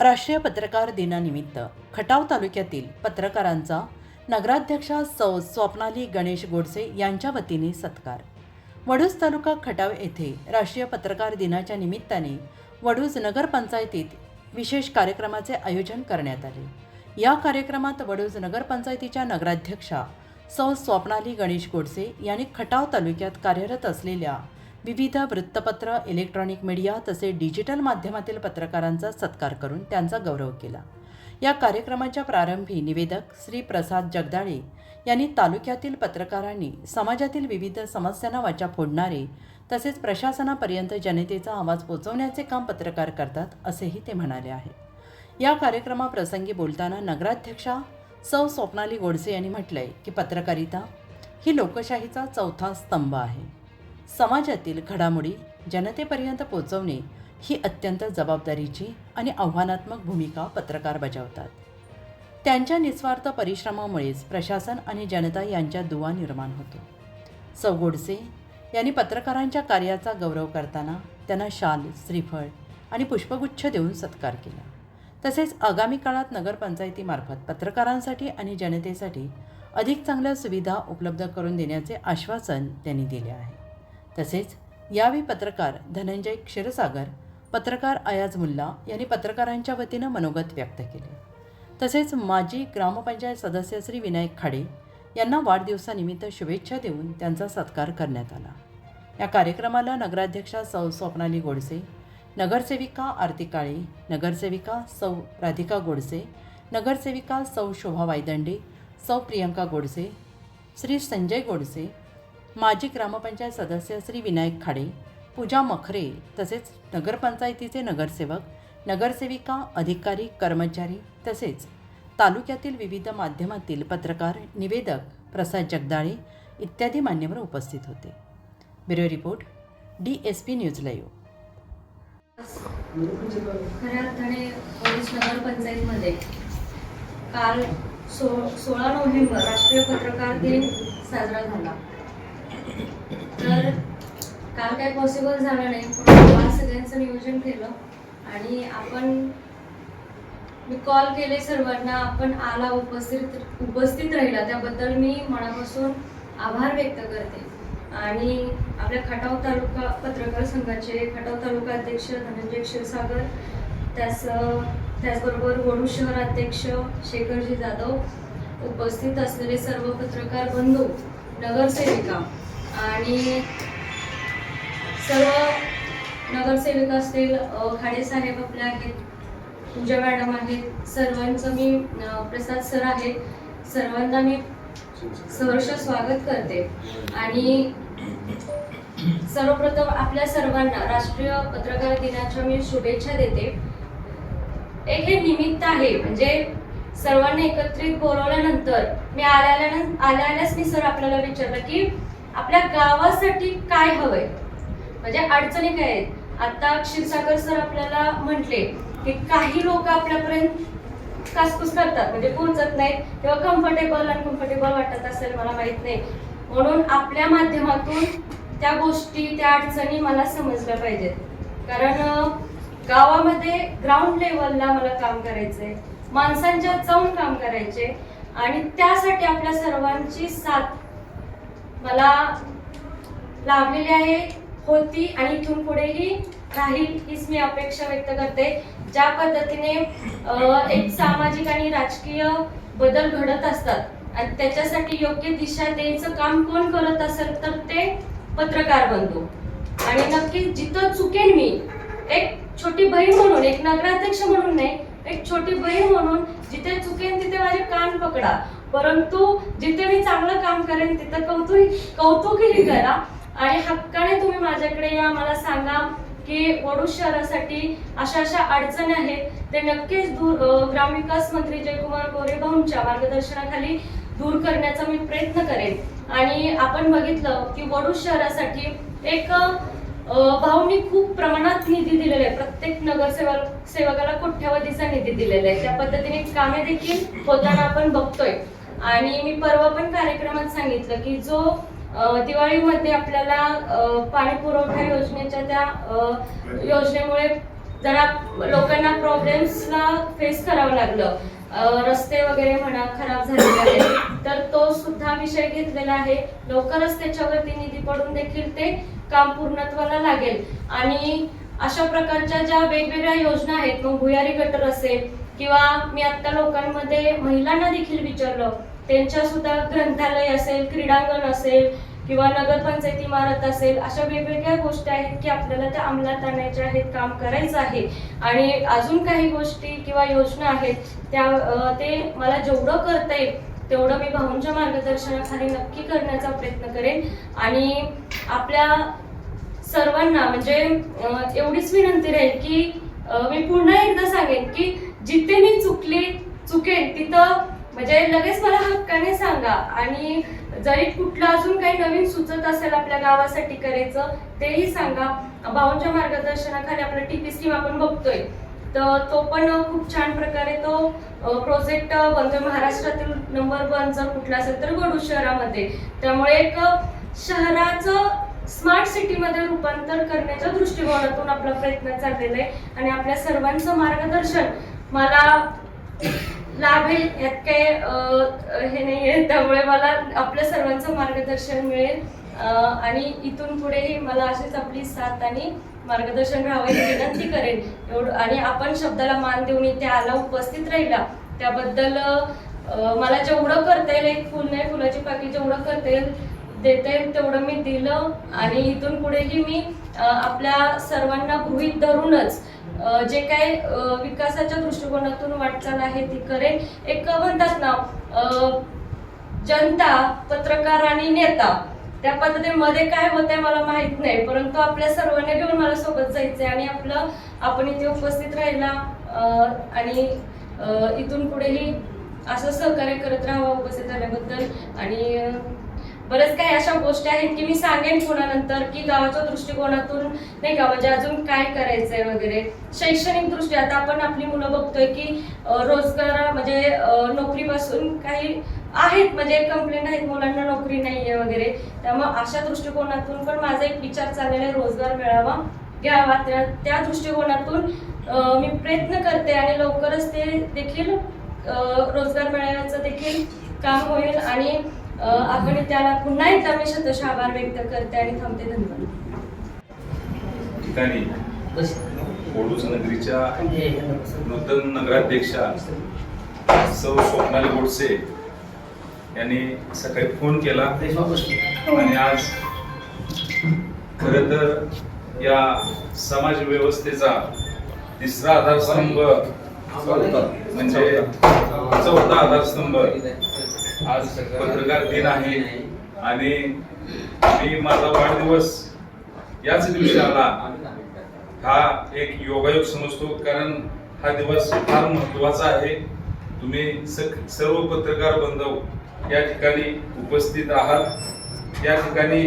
राष्ट्रीय पत्रकार दिनानिमित्त खटाव तालुक्यातील पत्रकारांचा नगराध्यक्षा सौ स्वप्नाली गणेश गोडसे यांच्या वतीने सत्कार. वडूज तालुका खटाव येथे राष्ट्रीय पत्रकार दिनाच्या निमित्ताने वडूज नगरपंचायतीत विशेष कार्यक्रमाचे आयोजन करण्यात आले. या कार्यक्रमात वडूज नगरपंचायतीच्या नगराध्यक्षा सौ स्वप्नाली गणेश गोडसे यांनी खटाव तालुक्यात कार्यरत असलेल्या विविध वृत्तपत्र इलेक्ट्रॉनिक मीडिया तसेच डिजिटल माध्यमातील पत्रकारांचा सत्कार करून त्यांचा गौरव केला. या कार्यक्रमाच्या प्रारंभी निवेदक श्री प्रसाद जगदाळे यांनी तालुक्यातील पत्रकारांनी समाजातील विविध समस्यांना वाचा फोडणारे तसेच प्रशासनापर्यंत जनतेचा आवाज पोचवण्याचे काम पत्रकार करतात असेही ते म्हणाले आहे. या कार्यक्रमाप्रसंगी बोलताना नगराध्यक्षा सौ स्वप्नाली गोडसे यांनी म्हटलंय की पत्रकारिता ही लोकशाहीचा चौथा स्तंभ आहे. समाजातील घडामोडी जनतेपर्यंत पोचवणे ही अत्यंत जबाबदारीची आणि आव्हानात्मक भूमिका पत्रकार बजावतात. त्यांच्या निस्वार्थ परिश्रमामुळेच प्रशासन आणि जनता यांच्यात दुवा निर्माण होतो. सौ गोडसे यांनी पत्रकारांच्या कार्याचा गौरव करताना त्यांना शाल श्रीफळ आणि पुष्पगुच्छ देऊन सत्कार केला. तसेच आगामी काळात नगरपंचायतीमार्फत पत्रकारांसाठी आणि जनतेसाठी अधिक चांगल्या सुविधा उपलब्ध करून देण्याचे आश्वासन त्यांनी दिले आहे. तसेच यावेळी पत्रकार धनंजय क्षीरसागर पत्रकार अयाज मुल्ला यांनी पत्रकारांच्या वतीनं मनोगत व्यक्त केले. तसेच माजी ग्रामपंचायत सदस्य श्री विनायक खाडे यांना वाढदिवसानिमित्त शुभेच्छा देऊन त्यांचा सत्कार करण्यात आला. या कार्यक्रमाला नगराध्यक्षा सौ स्वप्नाली गोडसे नगरसेविका आरती काळे नगरसेविका सौ राधिका गोडसे नगरसेविका सौ शोभा वायदंडे सौ प्रियंका गोडसे श्री संजय गोडसे माजी ग्रामपंचायत सदस्य श्री विनायक खाडे पूजा मखरे तसेच नगरपंचायतीचे नगरसेवक नगरसेविका अधिकारी कर्मचारी तसेच तालुक्यातील विविध माध्यमातील पत्रकार निवेदक प्रसाद जगदाळे इत्यादी मान्यवर उपस्थित होते. Bureau report D S P news live. खऱ्या अर्थाने पोलीस नगरपंचायतमध्ये काल सो सोळा नोव्हेंबर राष्ट्रीय पत्रकार दिन साजरा झाला. तर काल काय पॉसिबल झालं नाही. पण आज सगळ्यांचं नियोजन केलं. आणि आपण मी कॉल केले सर्वांना आपण आला उपस्थित उपस्थित राहिला. त्याबद्दल मी मनापासून आभार व्यक्त करते. आणि आपल्या खटाव तालुका पत्रकार संघाचे खटाव तालुका अध्यक्ष धनंजय क्षीरसागर त्याच त्याचबरोबर वडू शहर अध्यक्ष शेखरजी जाधव उपस्थित असलेले सर्व पत्रकार बंधू नगरसेविका आणि सर्व नगरसेविका असतील खाडे साहेब आपले आहेत पूजा मॅडम आहेत सर्वांचं मी प्रसाद सर आहे सर्वांना मी सहर्ष स्वागत करते. आणि सर्वप्रथम आपल्या सर्वांना राष्ट्रीय पत्रकार दिनाच्या मी शुभेच्छा देते. एक हे निमित्त आहे म्हणजे सर्वांना एकत्रित बोलवल्यानंतर मी आल्या आल्या आल्याच मी सर आपल्याला विचारलं की आपल्या गावासाठी काय हवंय? म्हणजे अडचणी काय आहेत? आता क्षीरसागर सर आपल्याला म्हटले की काही लोक आपल्यापर्यंत कासकूस करतात म्हणजे पोहोचत नाहीत. तेव्हा कम्फर्टेबल अनकम्फर्टेबल वाटत असेल मला माहीत नाही. म्हणून आपल्या माध्यमातून त्या गोष्टी त्या अडचणी मला समजल्या पाहिजेत. कारण गावामध्ये ग्राउंड लेवलला मला काम करायचंय. माणसांच्या जाऊन काम करायचे आणि त्यासाठी आपल्या सर्वांची साथ मला लाभलेली आहे होती आणि इथून पुढेही राहील हीच मी अपेक्षा व्यक्त करते. ज्या पद्धतीने एक सामाजिक आणि राजकीय बदल घडत असतात आणि त्याच्यासाठी योग्य दिशा द्यायचं काम कोण करत असेल तर ते पत्रकार बनतो आणि नक्की जिथं चुकेन मी एक छोटी बहीण म्हणून एक नगराध्यक्ष म्हणून नाही एक छोटी बहीण म्हणून जिथे चुकेन तिथे माझे कान पकडा. परंतु जिथे मी चांगलं काम करेन तिथं कौतुक कौतुकही करा. आणि हक्काने तुम्ही माझ्याकडे या. मला सांगा की वडू शहरासाठी अशा अशा अडचणी आहेत. ते नक्कीच दूर ग्रामविकास मंत्री जयकुमार गोरे भाऊंच्या मार्गदर्शनाखाली दूर करण्याचा मी प्रयत्न करेन. आणि आपण बघितलं की वडू शहरासाठी एक भाऊंनी खूप प्रमाणात निधी दिलेला आहे. प्रत्येक नगरसेवक सेवकाला कोट्यावधीचा निधी दिलेला आहे. त्या पद्धतीने कामे देखील होताना आपण बघतोय. आणि मी परवा पण कार्यक्रमात सांगितलं की जो दिवाळीमध्ये आपल्याला पाणी पुरवठा योजनेच्या त्या योजनेमुळे जरा लोकांना प्रॉब्लेम्सला फेस करावं लागलं. रस्ते वगैरे म्हणा खराब झालेले आहेत तर तो सुद्धा विषय घेतलेला आहे. लवकरच त्याच्यावरती निधी पडून देखील ते काम पूर्णत्वाला लागेल. आणि अशा प्रकारच्या ज्या वेगवेगळ्या योजना आहेत मग भुयारी गटर असेल किंवा मी आता लोकांमध्ये महिलांना देखील विचारलं त्यांच्या सुद्धा ग्रंथालय असेल क्रीडांगण असेल किंवा नगरपंचायत इमारत असेल अशा वेगवेगळ्या गोष्टी आहेत की आपल्याला त्या अंमलात आणायच्या आहेत काम करायचं आहे. आणि अजून काही गोष्टी किंवा योजना आहेत त्या ते मला जेवढं करता येईल तेवढं मी भाऊंच्या मार्गदर्शनाखाली नक्की करण्याचा प्रयत्न करेन. आणि आपल्या सर्वांना म्हणजे एवढीच विनंती राहील की मी पुन्हा एकदा सांगेन की जिथे मी चुकले चुकेन तिथं म्हणजे लगेच मला हक्काने सांगा. आणि जरी कुठलं अजून काही नवीन सुचत असेल आपल्या गावासाठी करायचं तेही सांगा. भाऊंच्या मार्गदर्शनाखाली आपला टीपी स्कीम आपण बघतोय. तर तो पण खूप छान प्रकारे तो प्रोजेक्ट बनतोय महाराष्ट्रातील नंबर वन जर कुठला असेल तर वडू शहरामध्ये. त्यामुळे एक शहराचं स्मार्ट सिटीमध्ये रूपांतर करण्याच्या दृष्टिकोनातून आपला प्रयत्न चाललेला आहे. आणि आपल्या सर्वांचं मार्गदर्शन मला लाभेल यात काही हे नाही आहे त्यामुळे मला आपल्या सर्वांचं मार्गदर्शन मिळेल. आणि इथून पुढेही मला अशीच आपली साथ आणि मार्गदर्शन राहावं विनंती करेन. एवढं आणि आपण शब्दाला मान देऊन इथे आला उपस्थित राहिला त्याबद्दल मला जेवढं करता येईल एक फुल नाही फुलाची पाकी जेवढं करता येईल देते तेवढं मी दिलं आणि इथून पुढेही मी आपल्या सर्वांना गृहित धरूनच जे काही विकासाच्या दृष्टिकोनातून वाटचाल आहे ती करेन. एक म्हणतात ना जनता पत्रकार आणि नेता त्या पद्धतीमध्ये काय होतंय मला माहीत नाही परंतु आपल्या सर्वांना घेऊन मला सोबत जायचंय आणि आपलं आपण इथे उपस्थित राहिला आणि इथून पुढेही असं सहकार्य करत राहावं उपस्थित राहिल्याबद्दल. आणि बरेच काही अशा गोष्टी आहेत की मी सांगेन पुन्हा की गावाच्या दृष्टिकोनातून नाही का म्हणजे अजून काय करायचंय वगैरे. शैक्षणिक दृष्टी आता आपण आपली मुलं बघतोय की रोजगार म्हणजे नोकरीपासून काही आहेत म्हणजे कंप्लेंट आहेत मुलांना नोकरी नाहीये वगैरे. त्यामुळे अशा दृष्टिकोनातून पण माझा एक विचार चाललेला आहे रोजगार मिळावा घ्यावा. त्या त्या दृष्टिकोनातून मी प्रयत्न करते आणि लवकरच ते देखील रोजगार मिळण्याचं देखील काम होईल आणि आपण त्याला पुन्हा एकदा मी शतश आभार व्यक्त करते आणि थांबते. धन्यवाद. ठिकाणी कोडूस नगरीच्या नूतन नगराध्यक्षा सौ स्वप्नाली गोडसे यांनी सकाळी फोन केला आणि आज खर तर या समाज व्यवस्थेचा तिसरा आधारस्तंभ म्हणजे चौथा आधारस्तंभ आज पत्रकार दिन आहे आणि मी माझा वाढदिवस याच दिवशी आला. हा एक योगायोग समजतो कारण हा दिवस फार महत्त्वाचा आहे. तुम्ही सर्व पत्रकार बांधव या ठिकाणी उपस्थित आहात. या ठिकाणी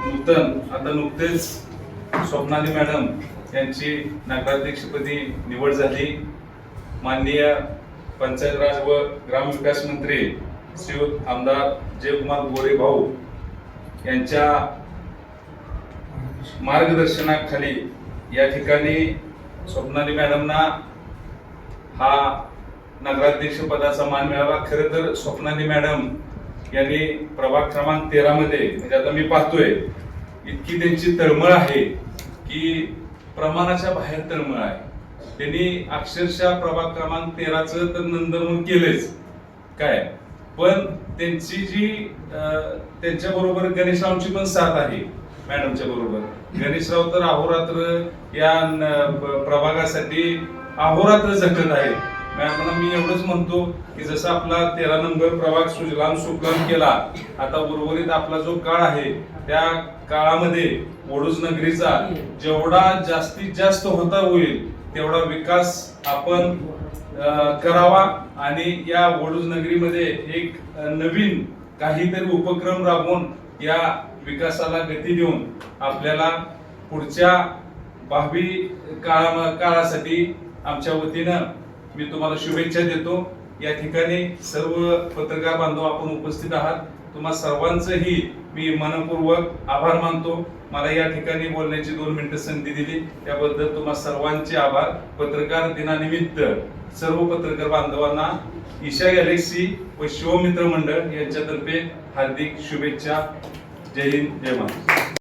नूतन आता नुकतेच स्वप्नाली मॅडम यांची नगराध्यक्षपदी निवड झाली. माननीय पंचायत राज व ग्रामविकास मंत्री श्री आमदार जयकुमार गोरे भाऊ यांच्या मार्गदर्शनाखाली या ठिकाणी स्वप्नाली मॅडमना हा नगराध्यक्ष पदाचा मान मिळाला खरं तर स्वप्नाली मॅडम यांनी प्रभाग क्रमांक तेरा मध्ये म्हणजे आता मी पाहतोय इतकी त्यांची तळमळ आहे की प्रमाणाच्या बाहेर तळमळ आहे. त्यांनी अक्षरशः प्रभाग क्रमांक तेराचं तर नंदनवन केलेच. काय? पण त्यांची जी त्यांच्या बरोबर गणेशरावची पण साथ आहे मॅडमच्या बरोबर. गणेशराव तर अहोरात्र या प्रभागासाठी अहोरात्र झटत आहेत. मॅडमला मी एवढंच म्हणतो की जसा आपला तेरा नंबर प्रभाग सुजलाम सुकलाम केला आता उर्वरित आपला जो काळ आहे त्या काळामध्ये ओडूस नगरीचा जेवढा जास्तीत जास्त होता होईल तेवढा विकास आपण करावा आणि या वडूज नगरीमध्ये एक नवीन काहीतरी उपक्रम राबवून या विकासाला गती देऊन आपल्याला पुढच्या भावी काळा काळासाठी आमच्या वतीनं मी तुम्हाला शुभेच्छा देतो. या ठिकाणी सर्व पत्रकार बांधव आपण उपस्थित आहात. तुम्हा सर्वांचंही मी मनपूर्वक आभार मानतो. मला या ठिकाणी बोलण्याची दोन मिनिटं संधी दिली. त्याबद्दल तुम्हा सर्वांचे आभार. पत्रकार दिनानिमित्त सर्व पत्रकार बांधवांना ईशा गॅलेक्सी व शिवमित्र मंडळ यांच्यातर्फे हार्दिक शुभेच्छा. जय हिंद जय महाराष्ट्र.